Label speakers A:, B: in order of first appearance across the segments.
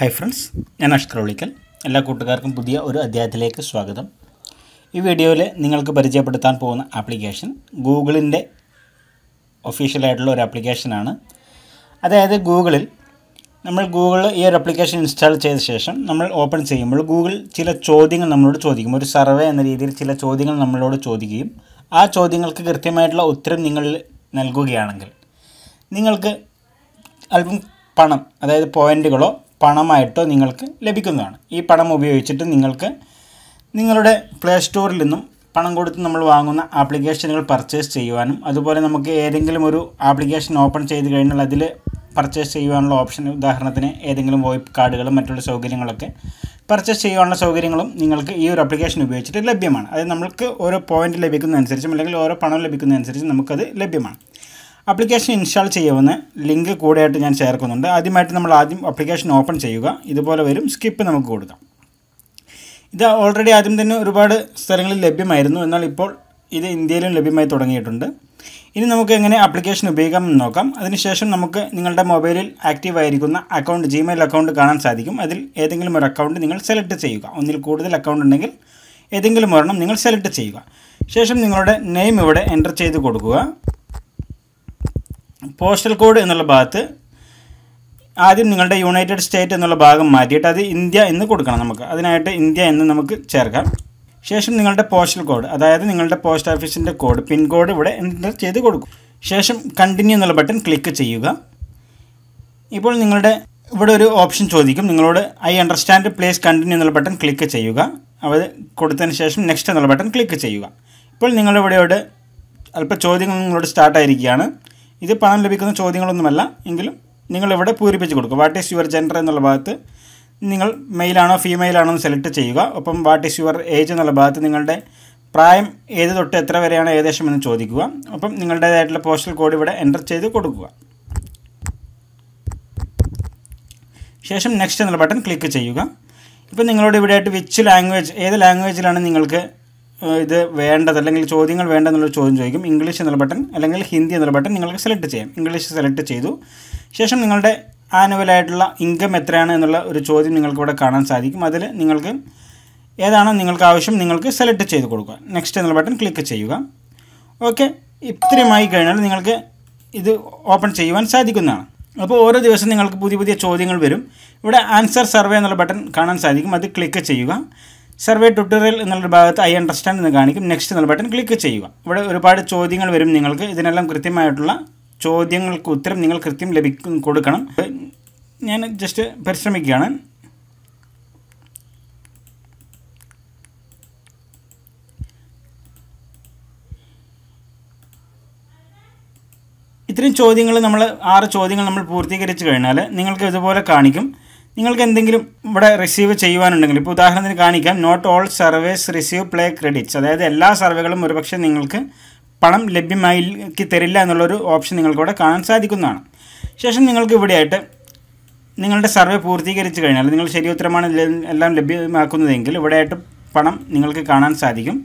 A: Hi friends ഞാൻ അഷ്കർ വിളിക്കൽ. എല്ലാ കൂട്ടുകാർക്കും പുതിയ ഒരു അധ്യായത്തിലേക്ക് സ്വാഗതം. ഈ വീഡിയോയിൽ നിങ്ങൾക്ക് പരിചയപ്പെടുത്താൻ പോകുന്ന ആപ്ലിക്കേഷൻ ഗൂഗിളിന്റെ ഒഫീഷ്യലായിട്ടുള്ള ഒരു ആപ്ലിക്കേഷനാണ് അതായത് ഗൂഗിളിൽ നമ്മൾ ഗൂഗിൾ ഈ ഒരു ആപ്ലിക്കേഷൻ ഇൻസ്റ്റാൾ ചെയ്ത ശേഷം നമ്മൾ ഓപ്പൺ ചെയ്യുമ്പോൾ ഗൂഗിൾ ചില ചോദ്യങ്ങൾ നമ്മളോട് ചോദിക്കും. ഒരു സർവേ എന്ന രീതിയിൽ ചില ചോദ്യങ്ങൾ നമ്മളോട് ചോദിക്കുകയും ആ ചോദ്യങ്ങൾക്ക് കൃത്യമായിട്ടുള്ള ഉത്തരം നിങ്ങൾ നൽകുകയാണെങ്കിൽ നിങ്ങൾക്ക് അല്പം പണം അതായത് പോയിന്റുകളോ പണമായിട്ടോ നിങ്ങൾക്ക് ലഭിക്കുന്നതാണ്. ഈ പണം ഉപയോഗിച്ചിട്ട് നിങ്ങൾക്ക് നിങ്ങളുടെ പ്ലേ സ്റ്റോറിൽ നിന്നും പണം കൊടുത്ത് നമ്മൾ വാങ്ങുന്ന ആപ്ലിക്കേഷനുകൾ പർച്ചേസ് ചെയ്യുവാനും അതുപോലെ നമുക്ക് ഏതെങ്കിലും ഒരു ആപ്ലിക്കേഷൻ ഓപ്പൺ ചെയ്ത് കഴിഞ്ഞാൽ അതിൽ പർച്ചേസ് ചെയ്യുവാനുള്ള ഓപ്ഷൻ ഉദാഹരണത്തിന് ഏതെങ്കിലും വോയിപ്പ് കാർഡുകളും മറ്റുള്ള സൗകര്യങ്ങളൊക്കെ പർച്ചേസ് ചെയ്യുവാനുള്ള സൗകര്യങ്ങളും നിങ്ങൾക്ക് ഈ ഒരു ആപ്ലിക്കേഷൻ ഉപയോഗിച്ചിട്ട് ലഭ്യമാണ്. അത് നമുക്ക് ഓരോ പോയിന്റ് ലഭിക്കുന്നതനുസരിച്ചും അല്ലെങ്കിൽ ഓരോ പണം ലഭിക്കുന്നതനുസരിച്ചും നമുക്കത് ലഭ്യമാണ്. ആപ്ലിക്കേഷൻ ഇൻസ്റ്റാൾ ചെയ്യുമെന്ന് ലിങ്ക് കൂടെയായിട്ട് ഞാൻ ചേർക്കുന്നുണ്ട് ആദ്യമായിട്ട് നമ്മൾ ആദ്യം അപ്ലിക്കേഷൻ ഓപ്പൺ ചെയ്യുക. ഇതുപോലെ വരും. സ്കിപ്പ് നമുക്ക് കൊടുക്കാം. ഇത് ഓൾറെഡി ആദ്യം തന്നെ ഒരുപാട് സ്ഥലങ്ങളിൽ ലഭ്യമായിരുന്നു. എന്നാൽ ഇപ്പോൾ ഇത് ഇന്ത്യയിലും ലഭ്യമായി തുടങ്ങിയിട്ടുണ്ട്. ഇനി നമുക്ക് എങ്ങനെ ആപ്ലിക്കേഷൻ ഉപയോഗിക്കാം എന്ന് നോക്കാം. അതിനുശേഷം നമുക്ക് നിങ്ങളുടെ മൊബൈലിൽ ആക്റ്റീവ് ആയിരിക്കുന്ന അക്കൗണ്ട് ജിമെയിൽ അക്കൗണ്ട് കാണാൻ സാധിക്കും. അതിൽ ഏതെങ്കിലും ഒരു അക്കൗണ്ട് നിങ്ങൾ സെലക്ട് ചെയ്യുക. ഒന്നിൽ കൂടുതൽ അക്കൗണ്ട് ഉണ്ടെങ്കിൽ ഏതെങ്കിലും ഒരെണ്ണം നിങ്ങൾ സെലക്ട് ചെയ്യുക. ശേഷം നിങ്ങളുടെ നെയിം ഇവിടെ എന്റർ ചെയ്ത് കൊടുക്കുക. പോസ്റ്റൽ കോഡ് എന്നുള്ള ഭാഗത്ത് ആദ്യം നിങ്ങളുടെ യുണൈറ്റഡ് സ്റ്റേറ്റ് എന്നുള്ള ഭാഗം മാറ്റിയിട്ട് അത് ഇന്ത്യ എന്ന് കൊടുക്കണം നമുക്ക്. അതിനായിട്ട് ഇന്ത്യ എന്ന് നമുക്ക് ചേർക്കാം. ശേഷം നിങ്ങളുടെ പോസ്റ്റൽ കോഡ് അതായത് നിങ്ങളുടെ പോസ്റ്റ് ഓഫീസിന്റെ കോഡ് പിൻ കോഡ് ഇവിടെ എന്റർ ചെയ്ത് കൊടുക്കും. ശേഷം കണ്ടിന്യൂ എന്നുള്ള ബട്ടൺ ക്ലിക്ക് ചെയ്യുക. ഇപ്പോൾ നിങ്ങളുടെ ഇവിടെ ഒരു ഓപ്ഷൻ ചോദിക്കും. നിങ്ങളോട് ഐ അണ്ടർസ്റ്റാൻഡ് പ്ലേസ് കണ്ടിന്യൂ എന്നുള്ള ബട്ടൺ ക്ലിക്ക് ചെയ്യുക. അത് കൊടുത്തതിന് ശേഷം നെക്സ്റ്റ് എന്നുള്ള ബട്ടൺ ക്ലിക്ക് ചെയ്യുക. ഇപ്പോൾ നിങ്ങളിവിടെയോട് അല്പ ചോദ്യങ്ങൾ നിങ്ങളോട് സ്റ്റാർട്ടായിരിക്കുകയാണ് ഇത് പണം ലഭിക്കുന്ന ചോദ്യങ്ങളൊന്നുമല്ല. എങ്കിലും നിങ്ങളിവിടെ പൂരിപ്പിച്ച് കൊടുക്കുക വാട്ട് ഈസ് യുവർ ജെൻഡർ എന്നുള്ള ഭാഗത്ത് നിങ്ങൾ മെയിലാണോ ഫീമെയിലാണോ എന്ന് സെലക്ട് ചെയ്യുക. ഒപ്പം വാട്ട് ഈസ് യുവർ ഏജ് എന്നുള്ള ഭാഗത്ത് നിങ്ങളുടെ പ്രായം ഏത് തൊട്ട് എത്ര വരെയാണ് ഏകദേശം എന്ന് ചോദിക്കുക. ഒപ്പം നിങ്ങളുടേതായിട്ടുള്ള പോസ്റ്റൽ കോഡ് ഇവിടെ എന്റർ ചെയ്ത് കൊടുക്കുക. ശേഷം നെക്സ്റ്റ് എന്നുള്ള ബട്ടൺ ക്ലിക്ക് ചെയ്യുക. ഇപ്പോൾ നിങ്ങളോട് ഇവിടെയായിട്ട് വിച്ച് ലാംഗ്വേജ് ഏത് ലാംഗ്വേജിലാണ് നിങ്ങൾക്ക് ഇത് വേണ്ടത് അല്ലെങ്കിൽ ചോദ്യങ്ങൾ വേണ്ടെന്നുള്ളൊരു ചോദ്യം ചോദിക്കും. ഇംഗ്ലീഷ് എന്നുള്ള ബട്ടൺ അല്ലെങ്കിൽ ഹിന്ദി എന്നുള്ള ബട്ടൺ നിങ്ങൾക്ക് സെലക്ട് ചെയ്യാം. ഇംഗ്ലീഷ് സെലക്ട് ചെയ്തു. ശേഷം നിങ്ങളുടെ ആനുവലായിട്ടുള്ള ഇൻകം എത്രയാണ് എന്നുള്ള ഒരു ചോദ്യം നിങ്ങൾക്ക് ഇവിടെ കാണാൻ സാധിക്കും. അതിൽ നിങ്ങൾക്ക് ഏതാണോ നിങ്ങൾക്ക് ആവശ്യം നിങ്ങൾക്ക് സെലക്ട് ചെയ്ത് കൊടുക്കുക. നെക്സ്റ്റ് എന്നുള്ള ബട്ടൺ ക്ലിക്ക് ചെയ്യുക. ഓക്കെ ഇത്രയുമായി കഴിഞ്ഞാൽ നിങ്ങൾക്ക് ഇത് ഓപ്പൺ ചെയ്യുവാൻ സാധിക്കുന്നതാണ്. അപ്പോൾ ഓരോ ദിവസം നിങ്ങൾക്ക് പുതിയ പുതിയ ചോദ്യങ്ങൾ വരും. ഇവിടെ ആൻസർ സർവേ എന്നുള്ള ബട്ടൺ കാണാൻ സാധിക്കും. അത് ക്ലിക്ക് ചെയ്യുക. സർവേ ട്യൂട്ടോറിയൽ എന്നുള്ള ഭാഗത്ത് ഐ അണ്ടർസ്റ്റാൻഡ് എന്ന് കാണിക്കും. നെക്സ്റ്റ് എന്നുള്ള ബട്ടൺ ക്ലിക്ക് ചെയ്യുക. ഇവിടെ ഒരുപാട് ചോദ്യങ്ങൾ വരും നിങ്ങൾക്ക്. ഇതിനെല്ലാം കൃത്യമായിട്ടുള്ള ചോദ്യങ്ങൾക്ക് ഉത്തരം നിങ്ങൾ കൃത്യം ലഭിക്കും കൊടുക്കണം. ഞാൻ ജസ്റ്റ് പരിശ്രമിക്കുകയാണ്. ഇത്രയും ചോദ്യങ്ങൾ നമ്മൾ ആറ് ചോദ്യങ്ങൾ നമ്മൾ പൂർത്തീകരിച്ച് കഴിഞ്ഞാൽ നിങ്ങൾക്ക് ഇതുപോലെ കാണിക്കും. നിങ്ങൾക്ക് എന്തെങ്കിലും ഇവിടെ റിസീവ് ചെയ്യുവാനുണ്ടെങ്കിൽ ഇപ്പോൾ ഉദാഹരണത്തിന് കാണിക്കാം not all surveys receive Play credits അതായത് എല്ലാ സർവേകളും ഒരുപക്ഷെ നിങ്ങൾക്ക് പണം ലഭ്യമാക്കി തരില്ല എന്നുള്ളൊരു ഓപ്ഷൻ നിങ്ങൾക്കിവിടെ കാണാൻ സാധിക്കുന്നതാണ്. ശേഷം നിങ്ങൾക്ക് ഇവിടെയായിട്ട് നിങ്ങളുടെ സർവേ പൂർത്തീകരിച്ച് കഴിഞ്ഞാൽ നിങ്ങൾ ശരി ഉത്തരമാണ് എല്ലാം ലഭ്യമാക്കുന്നതെങ്കിൽ ഇവിടെയായിട്ട് പണം നിങ്ങൾക്ക് കാണാൻ സാധിക്കും.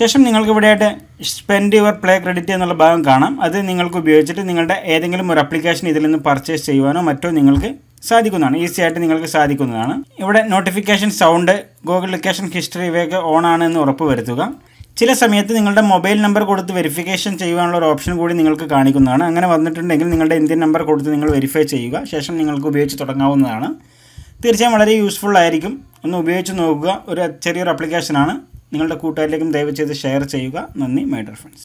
A: ശേഷം നിങ്ങൾക്ക് ഇവിടെയായിട്ട് സ്പെൻഡ് യുവർ പ്ലേ ക്രെഡിറ്റ് എന്നുള്ള ഭാഗം കാണാം. അത് നിങ്ങൾക്ക് ഉപയോഗിച്ചിട്ട് നിങ്ങളുടെ ഏതെങ്കിലും ഒരു അപ്ലിക്കേഷൻ ഇതിൽ നിന്ന് പർച്ചേസ് ചെയ്യുവാനോ മറ്റോ നിങ്ങൾക്ക് സാധിക്കുന്നതാണ്. ഈസി ആയിട്ട് നിങ്ങൾക്ക് സാധിക്കുന്നതാണ്. ഇവിടെ notification sound Google location history ഇവയൊക്കെ ഓൺ ആണ് എന്ന് ഉറപ്പ് വരുത്തുക. ചില സമയത്ത് നിങ്ങളുടെ മൊബൈൽ നമ്പർ കൊടുത്ത് വെരിഫിക്കേഷൻ ചെയ്യുവാനുള്ള ഒരു ഓപ്ഷൻ കൂടി നിങ്ങൾക്ക് കാണിക്കുന്നതാണ്. അങ്ങനെ വന്നിട്ടുണ്ടെങ്കിൽ നിങ്ങളുടെ ഇന്ത്യൻ നമ്പർ കൊടുത്ത് നിങ്ങൾ വെരിഫൈ ചെയ്യുക. ശേഷം നിങ്ങൾക്ക് ഉപയോഗിച്ച് തുടങ്ങാവുന്നതാണ്. തീർച്ചയായും വളരെ യൂസ്ഫുൾ ആയിരിക്കും. ഒന്ന് ഉപയോഗിച്ച് നോക്കുക. ഒരു ചെറിയൊരു ആപ്ലിക്കേഷനാണ് നിങ്ങളുടെ കൂട്ടുകാരിലേക്കും ദയവ് ചെയ്ത് ഷെയർ ചെയ്യുക. നന്ദി മൈ ഡർ ഫ്രണ്ട്സ്